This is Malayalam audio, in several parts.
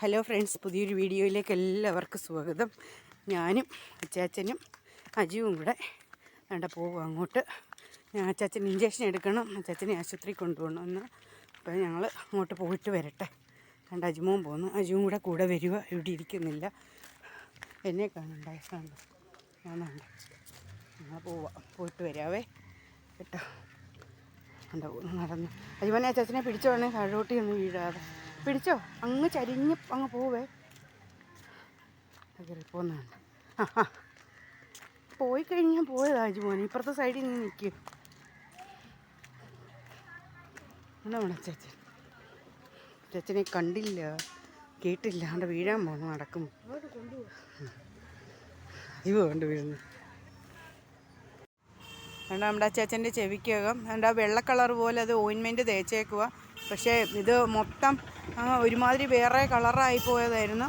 ഹലോ ഫ്രണ്ട്സ് പുതിയൊരു വീഡിയോയിലേക്ക് എല്ലാവർക്കും സ്വാഗതം. ഞാനും അച്ചാച്ചനും അജുവും കൂടെ വേണ്ട പോകും അങ്ങോട്ട്. അച്ചാച്ചൻ ഇഞ്ചക്ഷൻ എടുക്കണം അച്ചാച്ചനെ ആശുപത്രി കൊണ്ടുപോകണം എന്ന്. അപ്പോൾ ഞങ്ങൾ അങ്ങോട്ട് പോയിട്ട് വരട്ടെ. രണ്ട് അജുമോൻ പോകുന്നു അജുവും കൂടെ കൂടെ വരിക ഇവിടെ ഇരിക്കുന്നില്ല. എന്നെ കാണണ്ട കണ്ടോ. ഞാനുണ്ട് ഞങ്ങൾ പോവാം. പോയിട്ട് വരാവേ. കേട്ടോ. കണ്ടോ നടന്നു. അജുമോനെ അച്ചാച്ചനെ പിടിച്ചോണേ താഴോട്ടി ഒന്ന് വീഴാതെ. പിടിച്ചോ? അങ്ങ് ചരിഞ്ഞ് അങ്ങ് പോവേ. പോന്നാണ്. പോയി കഴിഞ്ഞാൽ പോയതാ അജുമോനെ ഇപ്പുറത്തെ സൈഡിൽ നിന്ന് നിൽക്കും നമ്മുടെ ചേച്ചൻ ചേച്ചനെ കണ്ടില്ല. കേട്ടില്ല. അവിടെ വീഴാൻ പോകുന്നു നടക്കും. ഇവ കൊണ്ട് വീഴുന്നു. വേണ്ട നമ്മുടെ ചേച്ചന്റെ ചെവിക്കകം? എന്താ വെള്ള കളർ പോലെ അത് ഓയിൻമെന്റ് തേച്ചേക്കുക പക്ഷേ ഇത് മൊത്തം ഒരുമാതിരി വേറെ കളറായി പോയതായിരുന്നു.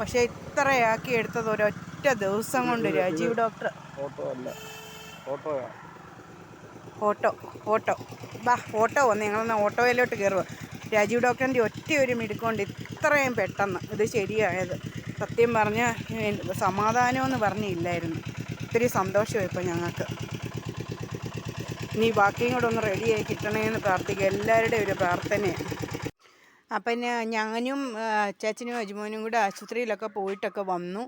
പക്ഷേ ഇത്രയാക്കി എടുത്തത് ഒരൊറ്റ ദിവസം കൊണ്ട് രാജീവ് ഡോക്ടർ. ഓട്ടോ അല്ല. ഓട്ടോയാ ഓട്ടോ ഓട്ടോ ബാ ഓട്ടോ വന്ന്. ഞങ്ങളൊന്ന് ഓട്ടോയിലോട്ട് കയറുക. രാജീവ് ഡോക്ടറിന്റെ ഒറ്റ ഒരു മിടുക്കൊണ്ട് ഇത്രയും പെട്ടെന്ന് ഇത് ശരിയായത്. സത്യം പറഞ്ഞ സമാധാനമെന്ന് പറഞ്ഞില്ലായിരുന്നു. ഒത്തിരി സന്തോഷമായി ഇപ്പോൾ ഞങ്ങൾക്ക്. ഇനി ബാക്കിയും കൂടെ ഒന്ന് റെഡിയായി കിട്ടണേ എന്ന് പ്രാർത്ഥിക്കുക എല്ലാവരുടെയും ഒരു പ്രാർത്ഥനയാണ്. അപ്പം ഞാനും അച്ചാച്ചനും അജുമോനും കൂടെ ആശുപത്രിയിലൊക്കെ പോയിട്ടൊക്കെ വന്നു.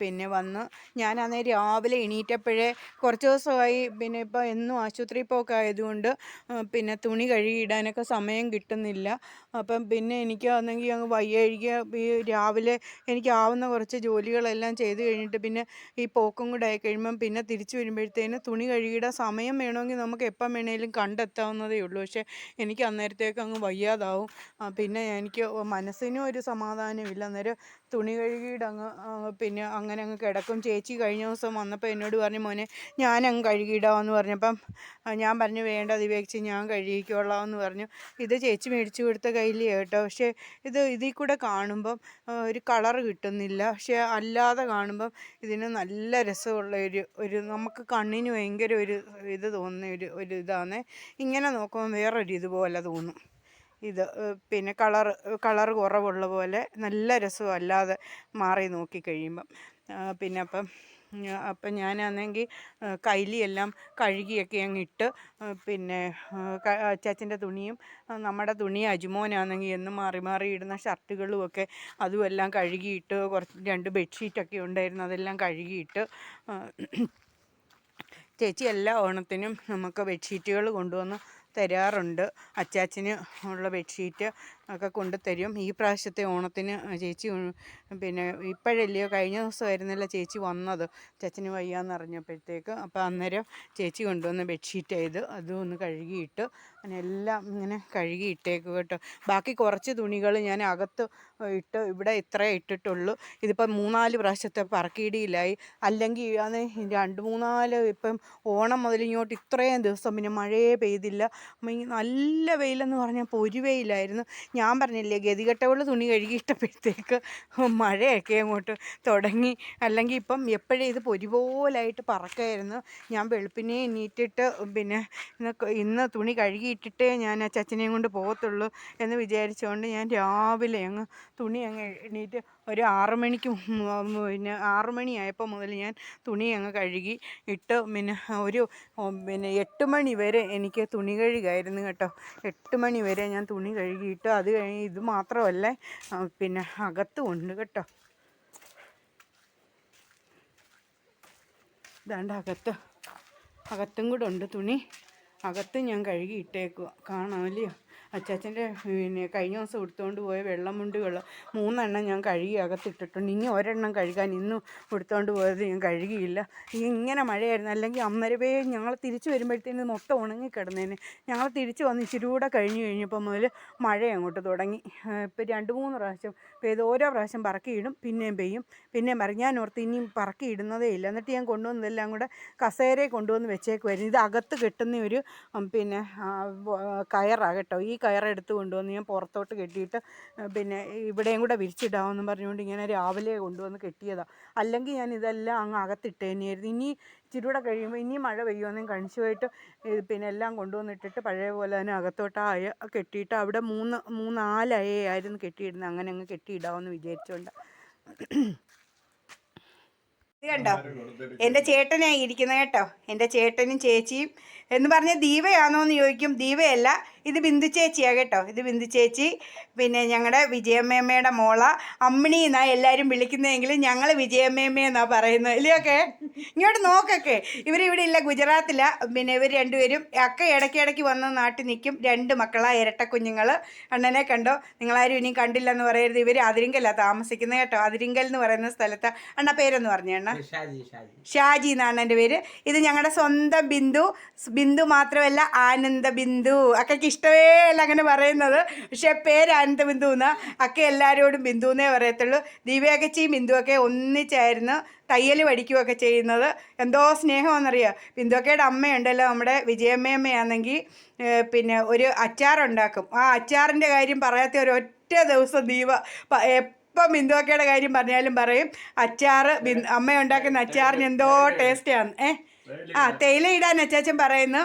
പിന്നെ വന്ന് ഞാനന്നേ രാവിലെ എണീറ്റപ്പോഴേ കുറച്ച് ദിവസമായി. പിന്നെ ഇപ്പോൾ എന്നും ആശുപത്രി പോക്ക് ആയതുകൊണ്ട് പിന്നെ തുണി കഴുകിയിടാനൊക്കെ സമയം കിട്ടുന്നില്ല. അപ്പം പിന്നെ എനിക്ക് ആണെങ്കിൽ അങ്ങ് വയ്യഴുകിയ ഈ രാവിലെ എനിക്കാവുന്ന കുറച്ച് ജോലികളെല്ലാം ചെയ്ത് കഴിഞ്ഞിട്ട് പിന്നെ ഈ പോക്കും കൂടെ ആയി കഴിയുമ്പം പിന്നെ തിരിച്ചു വരുമ്പോഴത്തേന് തുണി കഴുകിയിടാൻ സമയം വേണമെങ്കിൽ നമുക്ക് എപ്പം വേണേലും കണ്ടെത്താവുന്നതേ ഉള്ളൂ. പക്ഷേ എനിക്ക് അന്നേരത്തേക്ക് അങ്ങ് വയ്യാതാവും. പിന്നെ എനിക്ക് മനസ്സിനും ഒരു സമാധാനമില്ല അന്നേരം തുണി കഴുകിയിട്ട് അങ്ങ് പിന്നെ അങ്ങനെ അങ്ങ് കിടക്കും. ചേച്ചി കഴിഞ്ഞ ദിവസം വന്നപ്പോൾ എന്നോട് പറഞ്ഞു മോനെ ഞാനങ്ങ് കഴുകിയിടാമെന്ന് പറഞ്ഞപ്പം ഞാൻ പറഞ്ഞു വേണ്ട ദിവേച്ചി ഞാൻ കഴുകിക്കോളാം എന്ന് പറഞ്ഞു. ഇത് ചേച്ചി മേടിച്ചു കൊടുത്ത കയ്യിൽ കേട്ടോ. പക്ഷേ ഇത് ഇതിൽ കൂടെ കാണുമ്പം ഒരു കളർ കിട്ടുന്നില്ല. പക്ഷേ അല്ലാതെ കാണുമ്പം ഇതിന് നല്ല രസമുള്ള ഒരു ഒരു നമുക്ക് കണ്ണിന് ഭയങ്കര ഒരു ഇത് തോന്നുന്ന ഒരു ഒരു ഇതാണ് ഇങ്ങനെ നോക്കുമ്പോൾ വേറൊരു ഇതുപോലെ തോന്നും. ഇത് പിന്നെ കളർ കളർ കുറവുള്ള പോലെ നല്ല രസം അല്ലാതെ മാറി നോക്കി കഴിയുമ്പം. പിന്നെ അപ്പം അപ്പം ഞാനാണെങ്കിൽ കൈലിയെല്ലാം കഴുകിയൊക്കെ അങ്ങ് ഇട്ട് പിന്നെ അച്ചാച്ചന്റെ തുണിയും നമ്മുടെ തുണി അജുമോനാണെങ്കിൽ എന്ന് മാറി മാറി ഇടുന്ന ഷർട്ടുകളും ഒക്കെ അതും എല്ലാം കഴുകിയിട്ട് കുറച്ച് രണ്ട് ബെഡ്ഷീറ്റൊക്കെ ഉണ്ടായിരുന്നു അതെല്ലാം കഴുകിയിട്ട് ചേച്ചി എല്ലാ ഓണത്തിനും നമുക്ക് ബെഡ്ഷീറ്റുകൾ കൊണ്ടുവന്ന് തരാറുണ്ട്. അച്ചാച്ചന് ഉള്ള ബെഡ്ഷീറ്റ് ഒക്കെ കൊണ്ട് തരും ഈ പ്രാവശ്യത്തെ ഓണത്തിന് ചേച്ചി പിന്നെ ഇപ്പോഴല്ലയോ? കഴിഞ്ഞ ദിവസമായിരുന്നല്ലോ ചേച്ചി വന്നത്. ചച്ചന് വയ്യാന്ന് അറിഞ്ഞപ്പോഴത്തേക്ക് അപ്പോൾ അന്നേരം ചേച്ചി കൊണ്ടുവന്ന് ബെഡ്ഷീറ്റ് ചെയ്ത് അതും ഒന്ന് കഴുകിയിട്ട് അങ്ങനെ എല്ലാം ഇങ്ങനെ കഴുകിയിട്ടേക്ക് കേട്ടോ. ബാക്കി കുറച്ച് തുണികൾ ഞാൻ അകത്ത് ഇട്ട് ഇവിടെ ഇത്രേ ഇട്ടിട്ടുള്ളൂ. ഇതിപ്പം മൂന്നാൽ പ്രാവശ്യത്തെ പറക്കിയിടിയിലായി അല്ലെങ്കിൽ അത് രണ്ട് മൂന്നാൽ ഇപ്പം ഓണം മുതൽ ഇങ്ങോട്ട് ഇത്രയും ദിവസം പിന്നെ മഴയേ പെയ്തില്ല. നല്ല വെയിലെന്ന് പറഞ്ഞാൽ പൊരുവെയിലായിരുന്നു ഞാൻ പറഞ്ഞില്ലേ ഗതികെട്ടവൾ തുണി കഴുകി കഴുകിയിട്ടപ്പോഴത്തേക്ക് മഴയൊക്കെ അങ്ങോട്ട് തുടങ്ങി. അല്ലെങ്കിൽ ഇപ്പം എപ്പോഴേ ഇത് പൊരിപോലായിട്ട് പറക്കായിരുന്നു. ഞാൻ വെളുപ്പിനെ എണീറ്റിട്ട് പിന്നെ ഇന്ന് തുണി കഴുകിയിട്ടിട്ടേ ഞാൻ ആ ചച്ചനെയും കൊണ്ട് പോകത്തുള്ളൂ എന്ന് വിചാരിച്ചുകൊണ്ട് ഞാൻ രാവിലെ അങ്ങ് തുണി അങ്ങ് എണീറ്റ് ഒരു ആറു മണിക്ക് പിന്നെ ആറ് മണിയായപ്പോൾ മുതൽ ഞാൻ തുണി അങ്ങ് കഴുകി ഇട്ട് പിന്നെ ഒരു പിന്നെ എട്ട് മണി വരെ എനിക്ക് തുണി കഴുകായിരുന്നു കേട്ടോ. എട്ട് മണി വരെ ഞാൻ തുണി കഴുകിയിട്ട് അത് കഴിഞ്ഞ് ഇത് മാത്രമല്ല പിന്നെ അകത്തും ഉണ്ട് കേട്ടോ. ഇതാണ്ട് അകത്ത് അകത്തും കൂടെ ഉണ്ട് തുണി. അകത്ത് ഞാൻ കഴുകി ഇട്ടേക്കുക കാണാമല്ലയോ അച്ചാച്ചന്റെ പിന്നെ കഴിഞ്ഞ ദിവസം എടുത്തുകൊണ്ട് പോയ വെള്ളമുണ്ടുകൾ മൂന്നെണ്ണം ഞാൻ കഴുകി അകത്തിട്ടിട്ടുണ്ട്. ഇനി ഒരെണ്ണം കഴുകാൻ ഇന്നും എടുത്തുകൊണ്ട് പോയത് ഞാൻ കഴുകിയില്ല. ഇങ്ങനെ മഴയായിരുന്നു. അല്ലെങ്കിൽ അമ്മരവേ ഞങ്ങൾ തിരിച്ചു വരുമ്പോഴത്തേന് മൊത്തം ഉണങ്ങിക്കിടന്നേനെ. ഞങ്ങൾ തിരിച്ച് വന്ന് ഇച്ചിരി കൂടെ കഴിഞ്ഞ് കഴിഞ്ഞപ്പോൾ മുതൽ മഴ അങ്ങോട്ട് തുടങ്ങി. ഇപ്പം രണ്ട് മൂന്ന് പ്രാവശ്യം പെയ്ത് ഓരോ പ്രാവശ്യം പറക്കിയിടും പിന്നെയും പെയ്യും. പിന്നെയും പറയും ഞാൻ ഓർത്ത് ഇനിയും പറക്കിയിടുന്നതേ ഇല്ല. എന്നിട്ട് ഞാൻ കൊണ്ടുവന്നതെല്ലാം കൂടെ കസേരയെ കൊണ്ടുവന്ന് വെച്ചേക്കുമായിരുന്നു ഇത് അകത്ത് കെട്ടുന്ന ഒരു പിന്നെ കയറാകട്ടോ കേട്ടോ. ഈ കയറെടുത്ത് കൊണ്ടുവന്ന് ഞാൻ പുറത്തോട്ട് കെട്ടിയിട്ട് പിന്നെ ഇവിടെയും കൂടെ വിരിച്ചിടാമെന്നും പറഞ്ഞുകൊണ്ട് ഇങ്ങനെ രാവിലെ കൊണ്ടുവന്ന് കെട്ടിയതാണ് അല്ലെങ്കിൽ ഞാൻ ഇതെല്ലാം അങ്ങ് അകത്തിട്ടേനെയായിരുന്നു ഇനി ഇച്ചിരൂടെ കഴിയുമ്പോൾ ഇനി മഴ പെയ്യുമെന്നും കണിച്ചുമായിട്ട് പിന്നെ എല്ലാം കൊണ്ടുവന്നിട്ടിട്ട് പഴയ പോലെ തന്നെ അകത്തോട്ട് അയ കെട്ടിയിട്ട് അവിടെ മൂന്ന് മൂന്നാൽ അയയായിരുന്നു കെട്ടിയിടുന്നത് അങ്ങനെ അങ്ങ് കെട്ടിയിടാമെന്ന് വിചാരിച്ചുകൊണ്ട് ഇത് കണ്ടോ? എന്റെ ചേട്ടനായി ഇരിക്കുന്നത് കേട്ടോ. എന്റെ ചേട്ടനും ചേച്ചിയും എന്ന് പറഞ്ഞ ദീപയാണോ എന്ന് ചോദിക്കും. ദീപയല്ല ഇത് ബിന്ദു ചേച്ചിയാണ് കേട്ടോ. ഇത് ബിന്ദു ചേച്ചി പിന്നെ ഞങ്ങളുടെ വിജയമ്മയമ്മയുടെ മോള. അമ്മിണി എന്നാണ് എല്ലാവരും വിളിക്കുന്നതെങ്കിലും ഞങ്ങൾ വിജയമ്മേമ്മ എന്നാണ് പറയുന്നത്. ഇല്ലയൊക്കെ? ഇങ്ങോട്ട് നോക്കൊക്കെ. ഇവരിവിടെ ഇല്ല ഗുജറാത്തില. പിന്നെ ഇവർ രണ്ടുപേരും അക്ക ഇടയ്ക്ക് ഇടയ്ക്ക് വന്ന് നാട്ടിൽ നിൽക്കും. രണ്ട് മക്കളാ ഇരട്ട കുഞ്ഞുങ്ങൾ അണ്ണനെ കണ്ടോ? നിങ്ങളാരും ഇനിയും കണ്ടില്ലെന്ന് പറയരുത്. ഇവർ അതിരിങ്കലാണ് താമസിക്കുന്നത് കേട്ടോ. അതിരിങ്കൽ എന്ന് പറയുന്ന സ്ഥലത്ത്. അണ്ണ പേരെന്ന് പറഞ്ഞു അണ്ണ. ഷാജി എന്നാണ് എന്റെ പേര്. ഇത് ഞങ്ങളുടെ സ്വന്തം ബിന്ദു. ബിന്ദു മാത്രമല്ല ആനന്ദ ബിന്ദു. അക്കയ്ക്ക് ഇഷ്ടമേ അല്ല അങ്ങനെ പറയുന്നത്. പക്ഷേ പേര് അനന്ത ബിന്ദു എന്നാ. അക്ക എല്ലാവരോടും ബിന്ദു എന്നേ പറയത്തുള്ളൂ ദിവ്യാക്കച്ചിയും ബിന്ദുവൊക്കെ ഒന്നിച്ചായിരുന്നു തയ്യൽ പഠിക്കുകയൊക്കെ ചെയ്യുന്നത്. എന്തോ സ്നേഹമെന്നറിയാം ബിന്ദുവക്കയുടെ അമ്മയുണ്ടല്ലോ നമ്മുടെ വിജയമ്മയമ്മയാണെങ്കിൽ പിന്നെ ഒരു അച്ചാറുണ്ടാക്കും. ആ അച്ചാറിന്റെ കാര്യം പറയാത്ത ഒരു ഒറ്റ ദിവസം ദീപ ഇപ്പം ബിന്ദുവക്കയുടെ കാര്യം പറഞ്ഞാലും പറയും അച്ചാറ് ബിന്ദു അമ്മ ഉണ്ടാക്കുന്ന അച്ചാറിന് എന്തോ ടേസ്റ്റാണ് ഏ? ആ തേയില ഇടാൻ അച്ചാച്ചൻ പറയുന്നു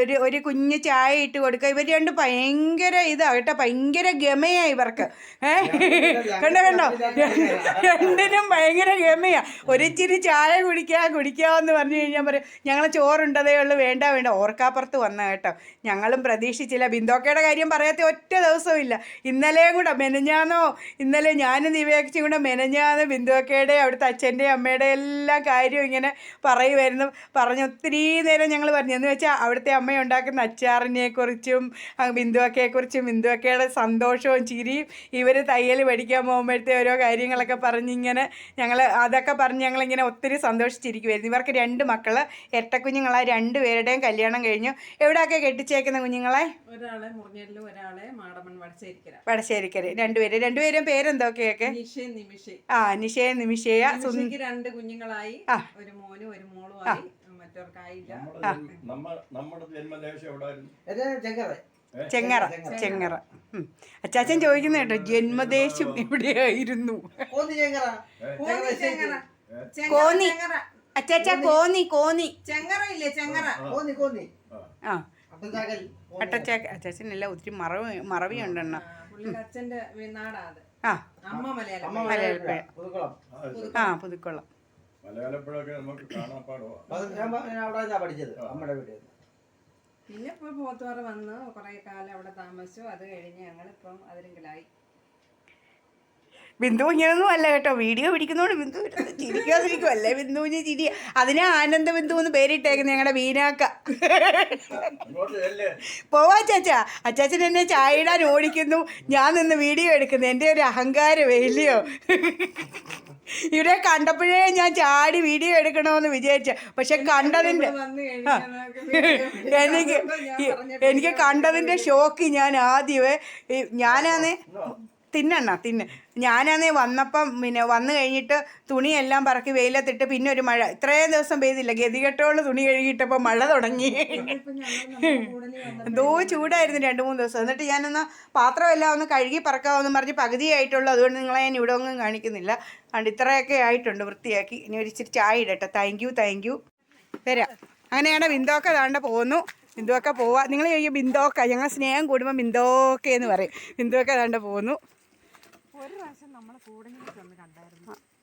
ഒരു ഒരു കുഞ്ഞ് ചായ ഇട്ട് കൊടുക്കുക. ഇവർ രണ്ട് ഭയങ്കര ഇതാ കേട്ടോ ഭയങ്കര ഗമയാ ഇവർക്ക്. ഏ? കണ്ടോ കണ്ടോ? രണ്ടിനും ഭയങ്കര ഗമയാ. ഒരിച്ചിരി ചായ കുടിക്കാ എന്ന് പറഞ്ഞു കഴിഞ്ഞാൽ പറയും ഞങ്ങൾ ചോറുണ്ടതേ ഉള്ളൂ വേണ്ട വേണ്ട. ഓർക്കാപ്പുറത്ത് വന്ന കേട്ടോ. ഞങ്ങളും പ്രതീക്ഷിച്ചില്ല. ബിന്ദോക്കയുടെ കാര്യം പറയാത്ത ഒറ്റ ദിവസവും ഇല്ല. ഇന്നലെയും കൂടെ മെനഞ്ഞാന്നോ? ഇന്നലെ ഞാനും നിവേദിച്ചും കൂടെ മെനഞ്ഞാന്ന് ബിന്ദുവക്കയുടെ അവിടുത്തെ അച്ഛന്റെ അമ്മയുടെ എല്ലാ കാര്യവും ഇങ്ങനെ പറയുമായിരുന്നു പറഞ്ഞ് ഒത്തിരി നേരം ഞങ്ങൾ പറഞ്ഞു. എന്ന് വെച്ചാൽ അവിടുത്തെ അമ്മ ഉണ്ടാക്കുന്ന അച്ചാറിനെക്കുറിച്ചും ബിന്ദുവക്കയെക്കുറിച്ചും ബിന്ദുവക്കയുടെ സന്തോഷവും ചിരിയും ഇവർ തയ്യൽ പഠിക്കാൻ പോകുമ്പോഴത്തെ ഓരോ കാര്യങ്ങളൊക്കെ പറഞ്ഞിങ്ങനെ ഞങ്ങൾ അതൊക്കെ പറഞ്ഞ് ഞങ്ങളിങ്ങനെ ഒത്തിരി സന്തോഷിച്ചിരിക്കുമായിരുന്നു ഇവർക്ക് രണ്ട് മക്കൾ ഇരട്ടക്കുഞ്ഞുങ്ങളായ രണ്ട് പേരുടെയും കല്യാണം കഴിഞ്ഞു. എവിടെയൊക്കെ കെട്ടിച്ചേക്കുന്ന കുഞ്ഞുങ്ങളെ? ഒരാളെ മുറിഞ്ഞല്ലും ഒരാളെ മാടമൺ വടശ്ശേരിക്കര. വടശ്ശേരിക്കര്. രണ്ടുപേര് രണ്ടുപേരും പേരെന്തൊക്കെയൊക്കെ? ആ നിഷയ നിമിഷയ രണ്ട് കുഞ്ഞുങ്ങളായി. ഒരു മോനും ഒരു മോളുമായി മറ്റവർക്കായില്ല. നമ്മുടെ ജന്മദേശം ചെങ്ങറ. ചെങ്ങറ. അച്ചാച്ചൻ ചോദിക്കുന്ന കേട്ടോ ജന്മദേശം എവിടെയായിരുന്നു? കോന്നി അച്ചാച്ച കോന്നി കോന്നി ചെങ്ങറ. ഇല്ലേ ചെങ്ങറ കോന്നി. കോന്നി. ആ അട്ടച്ച അട്ടച്ചാക്ക അച്ചാച്ചനെല്ലാം ഒത്തിരി മറവി മറവിയുണ്ടെണ്ണ. ആ അമ്മ മലയാളം അമ്മ മലയാളപ്പുഴ. പുതുക്കുളം. ആ പുതുക്കൊള്ളം മലയാളപ്പുഴൊക്കെ നമുക്ക് കാണാൻ ഞാൻ അവിടെ പഠിച്ചത് വീട്ടിൽ പിന്നെ ഇപ്പൊ പോത്തുപാറ വന്ന് കുറെ കാലം അവിടെ താമസിച്ചു അത് കഴിഞ്ഞ് ഞങ്ങളിപ്പം അതിരെങ്കിലായി ബിന്ദു ഇങ്ങനൊന്നും അല്ല കേട്ടോ വീഡിയോ പിടിക്കുന്നോണ്ട് ബിന്ദു ചിരിക്കാതിരിക്കുമല്ലേ ബിന്ദു കുഞ്ഞ് ചിരി. അതിനെ ആനന്ദ ബിന്ദു എന്ന് പേരിട്ടേക്കുന്നത് ഞങ്ങളുടെ വീനാക്ക പോവാ ചാച്ചാ അച്ചാച്ചൻ എന്നെ ചായ ഇടാൻ ഓടിക്കുന്നു. ഞാൻ നിന്ന് വീഡിയോ എടുക്കുന്നു. എന്റെ ഒരു അഹങ്കാരം ഇല്ലയോ ഇവിടെ കണ്ടപ്പോഴേ ഞാൻ ചാടി വീഡിയോ എടുക്കണമെന്ന് വിചാരിച്ച. പക്ഷെ കണ്ടതിന്റെ എനിക്ക് എനിക്ക് കണ്ടതിന്റെ ഷോക്ക് ഞാൻ ആദ്യമേ ഞാനാന്നേ തിന്നണ്ണ തിന്ന്. ഞാനാന്നേ വന്നപ്പം പിന്നെ വന്നു കഴിഞ്ഞിട്ട് തുണിയെല്ലാം പറക്കി വെയിലത്തിട്ട് പിന്നെ ഒരു മഴ. ഇത്രയും ദിവസം പെയ്തില്ല. ഗതികെട്ടോൾ തുണി കഴുകിയിട്ടപ്പോൾ മഴ തുടങ്ങി. എന്തോ ചൂടായിരുന്നു രണ്ട് മൂന്ന് ദിവസം. എന്നിട്ട് ഞാനൊന്ന് പാത്രമെല്ലാം ഒന്ന് കഴുകി പറക്കാമെന്ന് പറഞ്ഞ് പകുതിയായിട്ടുള്ളൂ. അതുകൊണ്ട് നിങ്ങളെ ഞാൻ ഇവിടെ ഒന്നും കാണിക്കുന്നില്ല. അതുകൊണ്ട് ഇത്രയൊക്കെ ആയിട്ടുണ്ട് വൃത്തിയാക്കി. ഇനി ഒരു ഇച്ചിരി ചായ ഇടട്ടെ. താങ്ക് യു താങ്ക് യു വരാം. അങ്ങനെയാണ് ബിന്ദോക്ക താണ്ട പോകുന്നു ബിന്ദുവൊക്കെ പോവാ. നിങ്ങൾ ചോദിക്കും ബിന്ദോക്ക. ഞങ്ങൾ സ്നേഹം കൂടുമ്പോൾ ബിന്ദോക്ക എന്ന് പറയും. ബിന്ദുവൊക്കെ താണ്ട പോകുന്നു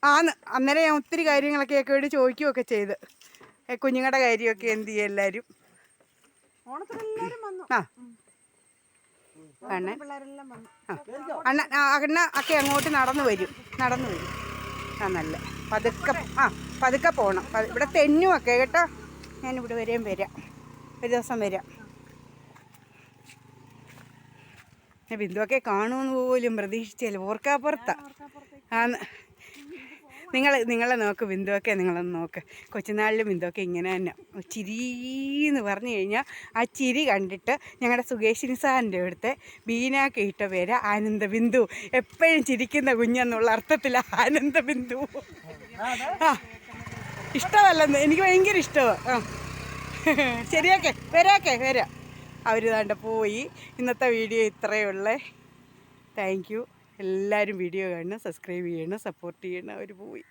ആന്ന് അന്നേരം ഞാൻ ഒത്തിരി കാര്യങ്ങളൊക്കെ ഒക്കെ വേണ്ടി ചോദിക്കുകയൊക്കെ ചെയ്ത്. കുഞ്ഞുങ്ങളുടെ കാര്യമൊക്കെ എന്ത് ചെയ്യും എല്ലാവരും? ആ. അണ്ണൻ. അണ്ണ അണ്ണ ഒക്കെ അങ്ങോട്ട് നടന്നു വരും. നടന്നു വരും. ആ നല്ല. പതുക്കെ ആ പതുക്കെ പോകണം ഇവിടെ തെന്നുമൊക്കെ കേട്ടോ? ഞാൻ ഞാനിവിടെ വരെയും വരാം. ഒരു ദിവസം വരാം ഞാൻ ബിന്ദുവൊക്കെ കാണുമെന്ന് പോലും പ്രതീക്ഷിച്ചില്ല ഓർക്കാപ്പുറത്താ. ആന്ന്. നിങ്ങൾ നിങ്ങളെ നോക്ക് ബിന്ദുവൊക്കെ നിങ്ങളൊന്ന് നോക്ക്. കൊച്ചുനാളിലും ബിന്ദുവൊക്കെ ഇങ്ങനെ തന്നെ. ചിരിന്ന് പറഞ്ഞു കഴിഞ്ഞാൽ ആ ചിരി കണ്ടിട്ട് ഞങ്ങളുടെ സുകേഷിനി സാറിന്റെ അടുത്ത് ബീനാക്ക് ഇട്ട പേര് ആനന്ദ ബിന്ദു. എപ്പോഴും ചിരിക്കുന്ന കുഞ്ഞെന്നുള്ള അർത്ഥത്തിൽ ആനന്ദ ബിന്ദു. ആ. ഇഷ്ടമല്ലെന്ന്. എനിക്ക് ഭയങ്കര ഇഷ്ടമാണ് ആ. ശരിയാക്കേ വരാക്കേ വരാം. അവർ താണ്ട പോയി. ഇന്നത്തെ വീഡിയോ ഇത്രയേ ഉള്ളേ. താങ്ക് യു എല്ലാവരും വീഡിയോ കാണണം സബ്സ്ക്രൈബ് ചെയ്യണം സപ്പോർട്ട് ചെയ്യണം. അവർ പോയി.